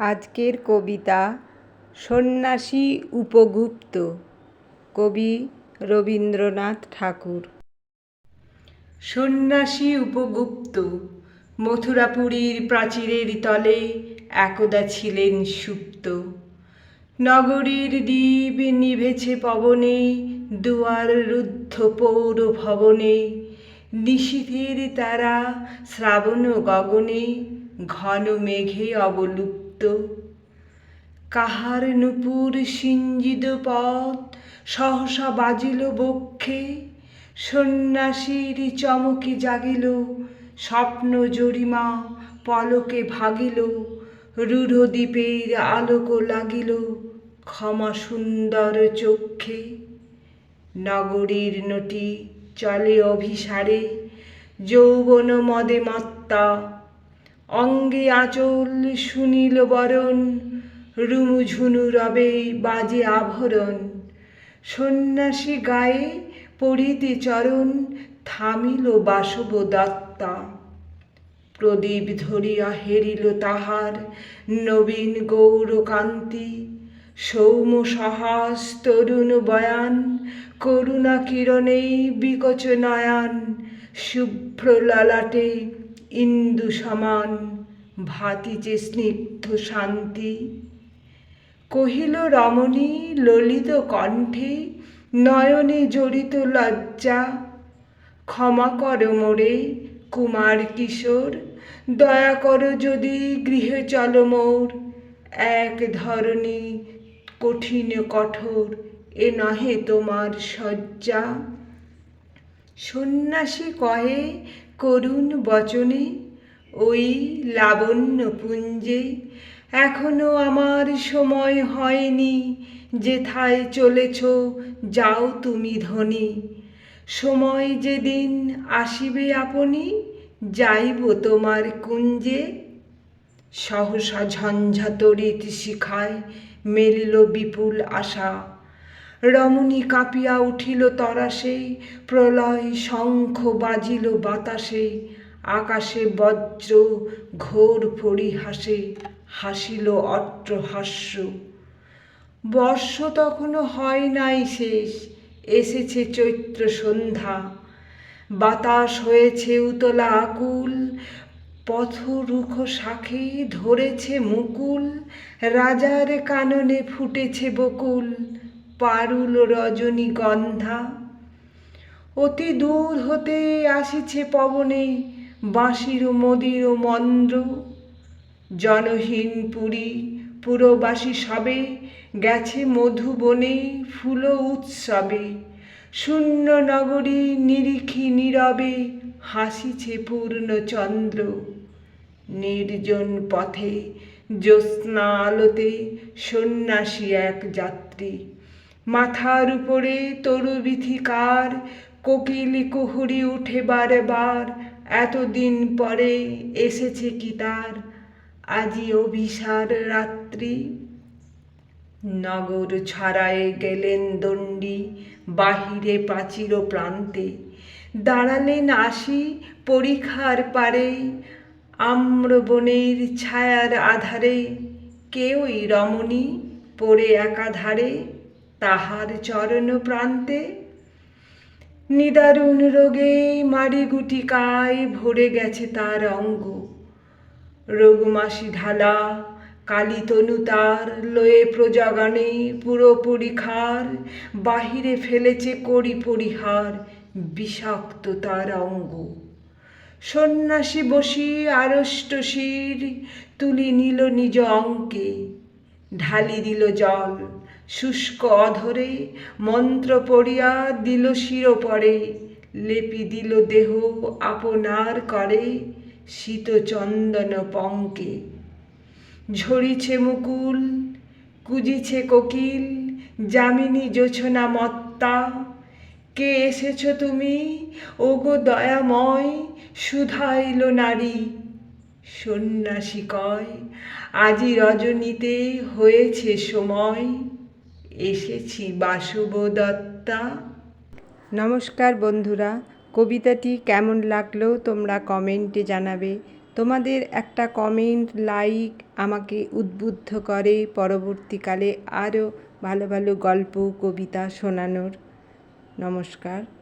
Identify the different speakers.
Speaker 1: আজকের কবিতা সন্ন্যাসী উপগুপ্ত, কবি রবীন্দ্রনাথ ঠাকুর। সন্ন্যাসী উপগুপ্ত, মথুরাপুরীর প্রাচীরের তলে একদা ছিলেন সুপ্ত। নগরীর দ্বীপ নিভেছে পবনে, দুয়ার রুদ্ধ পৌর ভবনে নিশীথের তারা শ্রাবণ গগনে, ঘন মেঘে অবলুপ্ত কাহার নুপুর সিঞ্জিত পথ, সহসা বাজিল বক্ষে, সন্ন্যাসীর চমকে জাগিল, স্বপ্ন জরিমা পলকে ভাগিল রূঢ় দ্বীপের আলোক লাগিল ক্ষমা সুন্দর চক্ষে। নগরীর নটি চলে অভিসারে, যৌবন মদে মত্তা অঙ্গে আঁচল শুনিল বরণ, রুমুঝুনু রবে বাজে আভরণ। সন্ন্যাসী গায়ে পড়িতে চরণ, থামিল বাসব দত্তা প্রদীপ ধরিয়া হেরিল তাহার, নবীন গৌরকান্তি। সৌম সাহস তরুণ বয়ান করুণা কিরণেই বিকচ নয়ান। শুভ্র ললাটে ইন্দু সমান ভাতিছে স্নিগ্ধ শান্তি। কহিল, রমণী, ললিত কণ্ঠে নয়নে জড়িত লজ্জা। ক্ষমা কর মোরে, কুমার কিশোর, দয়া কর যদি গৃহে চল মোর। এক ধরনী কঠিন কঠোর, এ নহে তোমার শয্যা। সন্ন্যাসী কহে, করুণ বচনে, ওই লাবণ্য পুঞ্জে, এখনও আমার সময় হয়নি, যেথায় চলেছ যাও তুমি ধনী। সময় যেদিন আসিবে আপনি, যাইব তোমার কুঞ্জে। সহসা ঝঞ্ঝা তড়িৎ শিখায় মেলিল বিপুল আশা। রমণী কাঁপিয়া উঠিল তরাসে প্রলয় শঙ্খ বাজিল বাতাসে, আকাশে বজ্র ঘোর পরিহাসে হাসিল অট্টহাস্য বর্ষ তখনও হয় নাই শেষ, এসেছে চৈত্র সন্ধ্যা। বাতাস হয়েছে উতলা আকুল, পথ রুখ শাখে ধরেছে মুকুল, রাজার কাননে ফুটেছে বকুল। পারুল রজনীগন্ধা। অতি দূর হতে আসিছে পবনে বাঁশির মদির মন্দ্র জনহীন পুরী পুরবাসী সবে গেছে মধুবনে ফুল উৎসবে। শূন্য নগরী নিরিখি নীরবে হাসিছে পূর্ণচন্দ্র। নির্জন পথে জ্যোৎস্না আলোতে সন্ন্যাসী এক যাত্রী। মাথার উপরে তরুবিথিকার কোকিলি কুহুরি উঠে বারে বার এতদিন পরে এসেছে কি তার? আজি অভিসার রাত্রি। নগর ছড়ায়ে গেলেন দণ্ডী, বাহিরে প্রাচীর প্রান্তে। দাঁড়ালেন আসি পরীক্ষার পারে, আম্রবনের ছায়ার আধারে। কেউই রমণী পড়ে একাধারে। তাহার চরণ প্রান্তে। নিদারুণ রোগে মারি গুটিকায় ভরে গেছে তার অঙ্গ। রঘুমাসি ঢালা, কালী তনু তার লয়ে প্রজাগানে পুরোপুরি খার। বাহিরে ফেলেছে করি পরিহার, বিষাক্ত তার অঙ্গ। সন্ন্যাসী বসি আড়ষ্ট শির, তুলি নিল নিজ অঙ্কে, ঢালি দিল জল। শুষ্ক অধরে মন্ত্র পড়িয়া দিল শিরোপরে, লেপি দিল দেহ আপনার করে শীত চন্দন পঙ্কে। ঝরিছে মুকুল, কুজিছে কোকিল, যামিনী জোছনা মত্তা, কে এসেছ তুমি? ওগো দয়াময় সুধাইল নারী। সন্ন্যাসী কয়, আজি রজনীতে হয়েছে সময়। এসেছি বাসুবদত্তা। নমস্কার বন্ধুরা, কবিতাটি কেমন লাগল তোমরা কমেন্টে জানাবে। তোমাদের একটা কমেন্ট, লাইক আমাকে উদ্বুদ্ধ করে পরবর্তীকালে আরও ভালো ভালো গল্প, কবিতা শোনানোর। নমস্কার।